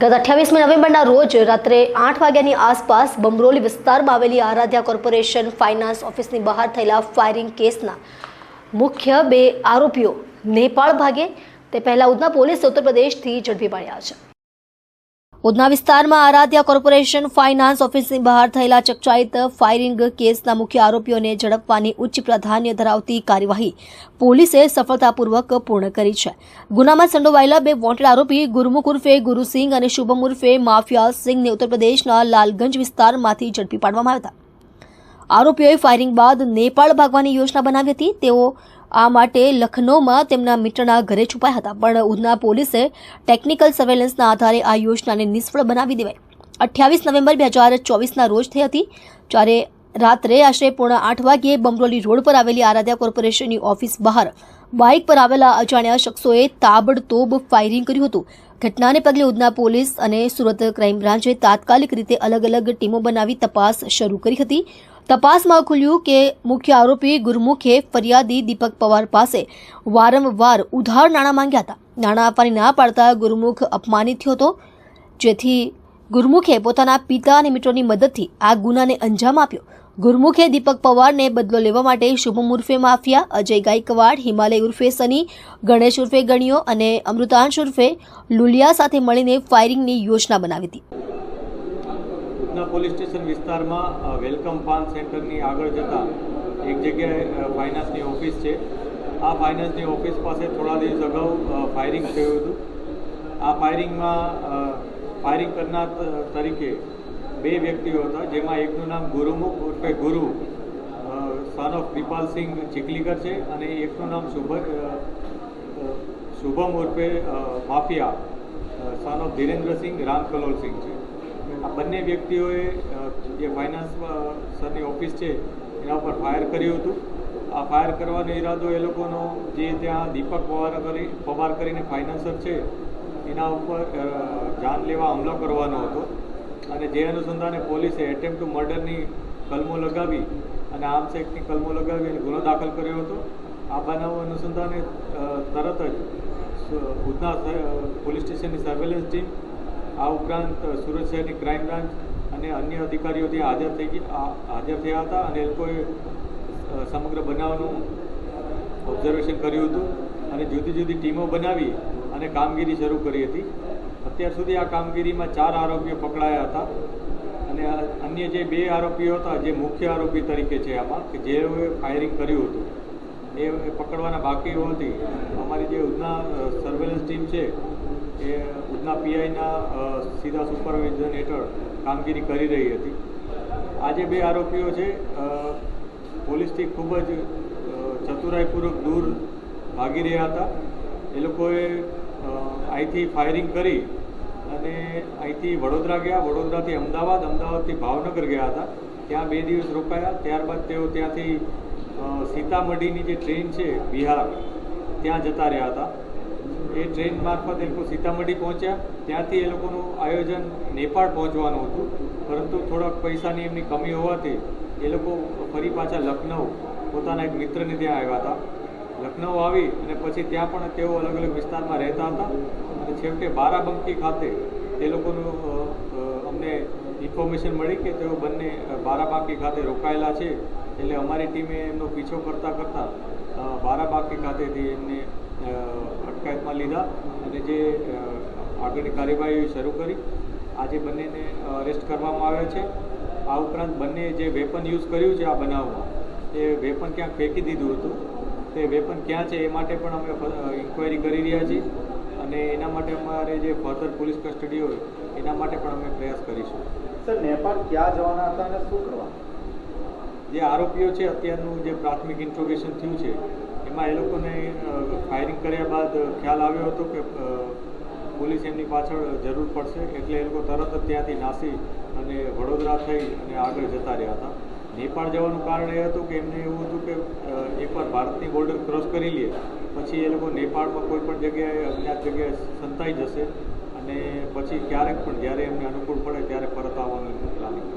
ગત અઠ્યાવીસમી નવેમ્બરના રોજ રાત્રે આઠ વાગ્યાની આસપાસ બમરોલી વિસ્તારમાં આવેલી આરાધ્યા કોર્પોરેશન ફાઇનાન્સ ઓફિસની બહાર થયેલા ફાયરિંગ કેસના મુખ્ય બે આરોપીઓ નેપાળ ભાગે, તે પહેલા ઉધના પોલીસે ઉત્તર પ્રદેશથી ઝડપી પાડ્યા છે. ઉધના વિસ્તારમાં આરાધ્યા કોર્પોરેશન ફાઇનાન્સ ઓફિસની બહાર થયેલા ચકચાઈત ફાયરિંગ કેસના મુખ્ય આરોપીઓને ઝડપવાની ઉચ્ચ પ્રાધાન્ય ધરાવતી કાર્યવાહી પોલીસે સફળતાપૂર્વક પૂર્ણ કરી છે. ગુનામાં સંડોવાયેલા બે વોન્ટેડ આરોપી ગુરમુખ ઉર્ફે ગુરુસિંહ અને શુભમ ઉર્ફે માફિયા સિંહને ઉત્તર પ્રદેશના લાલગંજ વિસ્તારમાંથી ઝડપી પાડવામાં આવ્યા હતા. આરોપીઓએ ફાયરિંગ બાદ નેપાળ ભાગવાની યોજના બનાવી હતી. તેઓ આ માટે લખનૌમાં તેમના મિત્રના ઘરે છુપાયા હતા. પણ ઉધના પોલીસે ટેકનિકલ સર્વેલન્સના આધારે આ યોજનાને નિષ્ફળ બનાવી દેવાઈ. અઠ્યાવીસ નવેમ્બર બે હજાર ચોવીસના રોજ થઈ હતી, જ્યારે રાત્રે આશરે પોણા આઠ વાગ્યે બમરોલી રોડ પર આવેલી આરાધ્યા કોર્પોરેશનની ઓફિસ બહાર બાઇક પર આવેલા અજાણ્યા શખ્સોએ તાબડતોબ ફાયરિંગ કર્યું હતું. ઘટનાને પગલે ઉધના પોલીસ અને સુરત ક્રાઇમ બ્રાન્ચે તાત્કાલિક રીતે અલગ અલગ ટીમો બનાવી તપાસ શરૂ કરી હતી. તપાસમાં ખુલ્યું કે મુખ્ય આરોપી ગુરમુખે ફરિયાદી દીપક પવાર પાસે વારંવાર ઉધાર નાણાં માંગ્યા હતા. નાણાં આપવાની ના પાડતા ગુરમુખ અપમાનિત થયો હતો. જેથી ગુરમુખે પોતાના પિતા અને મિત્રોની મદદથી આ ગુનાને અંજામ આપ્યો. ગુરમુખે દીપક પવારને બદલો લેવા માટે શુભમ ઉર્ફે માફિયા, અજય ગાયકવાડ, હિમાલય ઉર્ફે સની, ગણેશ ઉર્ફે ગણિયો અને અમૃતાંશ ઉર્ફે લુલિયા સાથે મળીને ફાયરિંગની યોજના બનાવી હતી. ઉધના પોલીસ સ્ટેશન વિસ્તારમાં વેલકમ પાન સેન્ટરની આગળ જતાં એક જગ્યાએ ફાઇનાન્સની ઓફિસ છે. આ ફાઇનાન્સની ઓફિસ પાસે થોડા દિવસ અગાઉ ફાયરિંગ થયું હતું. આ ફાયરિંગમાં ફાયરિંગ કરનાર તરીકે બે વ્યક્તિઓ હતા, જેમાં એકનું નામ ગુરુમુખ ઉર્ફે ગુરુ સન ઓફ કૃપાલસિંહ ચીખલીકર છે, અને એકનું નામ શુભ શુભમ ઉર્ફે માફિયા સન ઓફ ધીરેન્દ્રસિંહ રામકલોલસિંહ છે. આ બંને વ્યક્તિઓએ જે ફાઇનાન્સ સરની ઓફિસ છે, એના ઉપર ફાયર કર્યું હતું. આ ફાયર કરવાનો ઈરાદો એ લોકોનો જે ત્યાં દીપક પવાર કરી, પવાર કરીને ફાઇનાન્સર છે, એના ઉપર જાન લેવા હુમલો કરવાનો હતો. અને જે અનુસંધાને પોલીસે એટેમ્પ ટુ મર્ડરની કલમો લગાવી અને આર્મ્સ એક્ટની કલમો લગાવી અને ગુનો દાખલ કર્યો હતો. આ બનાવ અનુસંધાને તરત જ ઉધના પોલીસ સ્ટેશનની સર્વેલન્સ ટીમ આ ઉપરાંત સુરત શહેરની ક્રાઇમ બ્રાન્ચ અને અન્ય અધિકારીઓ ત્યાં હાજર થઈ હાજર થયા હતા અને એ લોકોએ સમગ્ર બનાવનું ઓબ્ઝર્વેશન કર્યું હતું અને જુદી જુદી ટીમો બનાવી અને કામગીરી શરૂ કરી હતી. અત્યાર સુધી આ કામગીરીમાં ચાર આરોપીઓ પકડાયા હતા અને અન્ય જે બે આરોપીઓ હતા, જે મુખ્ય આરોપી તરીકે છે આમાં, કે જેઓએ ફાયરિંગ કર્યું હતું. એ પકડવાના બાકીઓ હતી. અમારી જે ઉધના સર્વેલન્સ ટીમ છે એ ઉધના પીઆઈના સીધા સુપરવિઝન હેઠળ કામગીરી કરી રહી હતી. આજે બે આરોપીઓ છે પોલીસથી ખૂબ જ ચતુરાઈપૂર્વક દૂર ભાગી રહ્યા હતા. એ લોકોએ અહીંથી ફાયરિંગ કરી અને અહીંથી વડોદરા ગયા. વડોદરાથી અમદાવાદ, અમદાવાદથી ભાવનગર ગયા હતા. ત્યાં બે દિવસ રોકાયા. ત્યારબાદ તેઓ ત્યાંથી સીતામઢીની જે ટ્રેન છે, બિહાર ત્યાં જતા રહ્યા હતા. એ ટ્રેન મારફત એ લોકો સીતામઢી પહોંચ્યા. ત્યાંથી એ લોકોનું આયોજન નેપાળ પહોંચવાનું હતું. પરંતુ થોડાક પૈસાની એમની કમી હોવાથી એ લોકો ફરી પાછા લખનઉ પોતાના એક મિત્રને ત્યાં આવ્યા હતા. લખનઉ આવી અને પછી ત્યાં પણ તેઓ અલગ અલગ વિસ્તારમાં રહેતા હતા. અને છેવટે બારાબંકી ખાતે તે લોકોનું અમને ઇન્ફોર્મેશન મળી કે તેઓ બંને બારાબાકી ખાતે રોકાયેલા છે. એટલે અમારી ટીમે એમનો પીછો કરતાં કરતાં બારાબાકી ખાતેથી એમને અટકાયતમાં લીધા અને જે આગળની કાર્યવાહી શરૂ કરી. આજે બંનેને અરેસ્ટ કરવામાં આવ્યા છે. આ ઉપરાંત બંને જે વેપન યુઝ કર્યું છે આ બનાવમાં એ વેપન ક્યાંક ફેંકી દીધું હતું તે વેપન ક્યાં છે એ માટે પણ અમે ઇન્ક્વાયરી કરી રહ્યા છીએ. અને એના માટે અમારે જે ફર્ધર પોલીસ કસ્ટડી હોય એના માટે પણ અમે પ્રયાસ કરીશું. સર નેપાળ ક્યાં જવાના હતા અને શું કરવા? જે આરોપીઓ છે અત્યારનું જે પ્રાથમિક ઇન્ટ્રોગેશન થયું છે એમાં એ લોકોને ફાયરિંગ કર્યા બાદ ખ્યાલ આવ્યો હતો કે પોલીસ એમની પાછળ જરૂર પડશે એટલે એ લોકો તરત જ ત્યાંથી નાસી અને વડોદરા થઈ અને આગળ જતા રહ્યા હતા. નેપાળ જવાનું કારણ એ હતું કે એમને એવું હતું કે એકવાર ભારતની બોર્ડર ક્રોસ કરી લે, પછી એ લોકો નેપાળમાં કોઈ પણ જગ્યાએ અજ્ઞાત જગ્યાએ સંતાઈ જશે અને પછી ક્યારેક પણ જ્યારે એમને અનુકૂળ પડે ત્યારે પરત આવવાનું એમનું પ્લાનિંગ.